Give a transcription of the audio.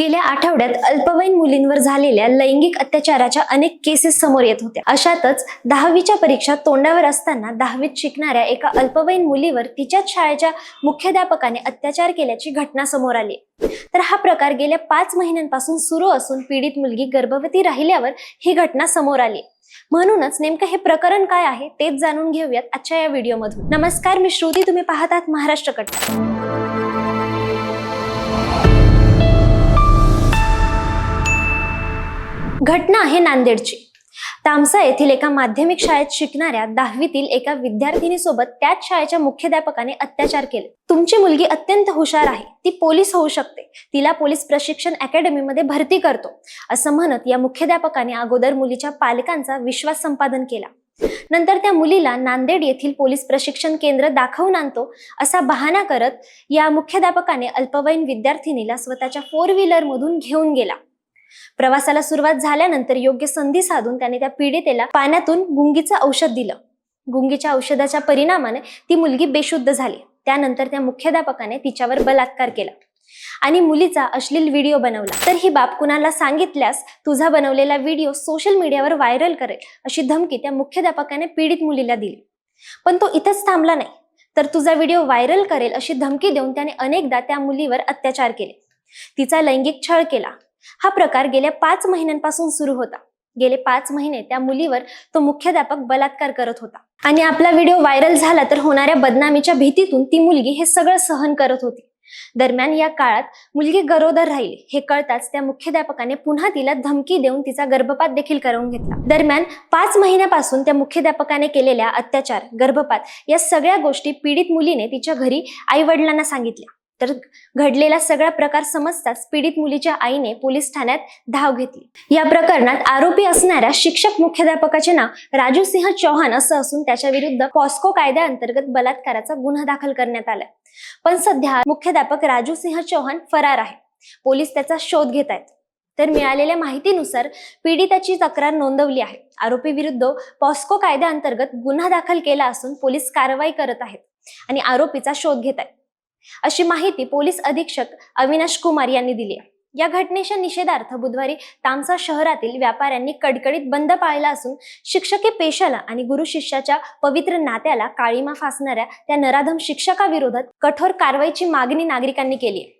गेल्या आठवड्यात अल्पवयीन मुलींवर झालेल्या लैंगिक अत्याचाराच्या अनेक केसेस समोर येत होत्या. अशातच दहावीच्या परीक्षा तोंडावर असताना दहावीत शिकणाऱ्या एका अल्पवयीन मुलीवर तिच्याच शाळेच्या मुख्याध्यापकाने अत्याचार केल्याची घटना समोर आली. तर हा प्रकार गेल्या पाच महिन्यांपासून सुरू असून पीडित मुलगी गर्भवती राहिल्यावर ही घटना समोर आली. म्हणूनच नेमकं हे प्रकरण काय आहे तेच जाणून घेऊयात आजच्या या व्हिडिओमधून. नमस्कार मी श्रुती. तुम्ही पाहत आहात महाराष्ट्र कट्टा घटना आहे नांदेडची. तामसा येथील एका माध्यमिक शाळेत शिकणाऱ्या दहावीतील एका विद्यार्थिनीसोबत त्याच शाळेच्या मुख्याध्यापकाने अत्याचार केले. तुमची मुलगी अत्यंत हुशार आहे. ती पोलीस होऊ शकते. तिला पोलीस प्रशिक्षण अकॅडमीमध्ये भरती करतो. असं म्हणत या मुख्याध्यापकाने अगोदर मुलीच्या पालकांचा विश्वास संपादन केला. नंतर त्या मुलीला नांदेड येथील पोलीस प्रशिक्षण केंद्र दाखवून आणतो असा बहाणा करत या मुख्याध्यापकाने अल्पवयीन विद्यार्थिनीला स्वतःच्या फोर व्हीलर मधून घेऊन गेला. प्रवासाला सुरुवात झाल्यानंतर योग्य संधी साधून त्याने त्या पीडितेला पाण्यातून गुंगीचं औषध दिलं. गुंगीच्या औषधाच्या परिणामाने ती मुलगी बेशुद्ध झाली. त्यानंतर त्या मुख्याध्यापकाने तिच्यावर बलात्कार केला. आणि मुलीचा अश्लील व्हिडिओ बनवला. तर ही बाब कुणाला सांगितल्यास तुझा बनवलेला व्हिडिओ सोशल मीडियावर व्हायरल करेल अशी धमकी त्या मुख्याध्यापकाने पीडित मुलीला दिली. पण तो इथंच थांबला नाही. तर तुझा व्हिडिओ व्हायरल करेल अशी धमकी देऊन त्याने अनेकदा त्या मुलीवर अत्याचार केले. तिचा लैंगिक छळ केला. हा प्रकार गेल्या पाच महिन्यांपासून सुरू होता. गेले पाच महिने त्या मुलीवर तो मुख्याध्यापक बलात्कार करत होता. आणि आपला व्हिडिओ व्हायरल झाला तर होणाऱ्या बदनामीच्या भीतीतून ती मुलगी हे सगळं सहन करत होती. दरम्यान या काळात मुलगी गरोदर राहिली. हे कळताच त्या मुख्याध्यापकाने पुन्हा तिला धमकी देऊन तिचा गर्भपात देखील करवून घेतला. दरम्यान पाच महिन्यापासून त्या मुख्याध्यापकाने केलेल्या अत्याचार गर्भपात या सगळ्या गोष्टी पीडित मुलीने तिच्या घरी आई वडिलांना सांगितल्या. तर घडलेला सगळा प्रकार समजताच पीडित मुलीच्या आईने पोलीस ठाण्यात धाव घेतली. या प्रकरणात आरोपी असणाऱ्या शिक्षक मुख्याध्यापकाचे नाव राजू सिंह चौहान असं असून त्याच्या विरुद्ध पॉस्को कायद्याअंतर्गत बलात्काराचा गुन्हा दाखल करण्यात आला. पण सध्या मुख्याध्यापक राजू सिंह चौहान फरार आहे. पोलीस त्याचा शोध घेत आहेत. तर मिळालेल्या माहितीनुसार पीडिताची तक्रार नोंदवली आहे. आरोपी विरुद्ध पॉस्को कायद्याअंतर्गत गुन्हा दाखल केला असून पोलीस कारवाई करत आहेत आणि आरोपीचा शोध घेत आहेत. अशी माहिती पोलीस अधीक्षक अविनाश कुमार यांनी दिली आहे. या घटनेच्या निषेधार्थ बुधवारी तामसा शहरातील व्यापाऱ्यांनी कडकडीत बंद पाळला असून शिक्षकी पेशाला आणि गुरु शिष्याच्या पवित्र नात्याला काळीमा फासणाऱ्या त्या नराधम शिक्षकाविरोधात कठोर कारवाईची मागणी नागरिकांनी केली आहे.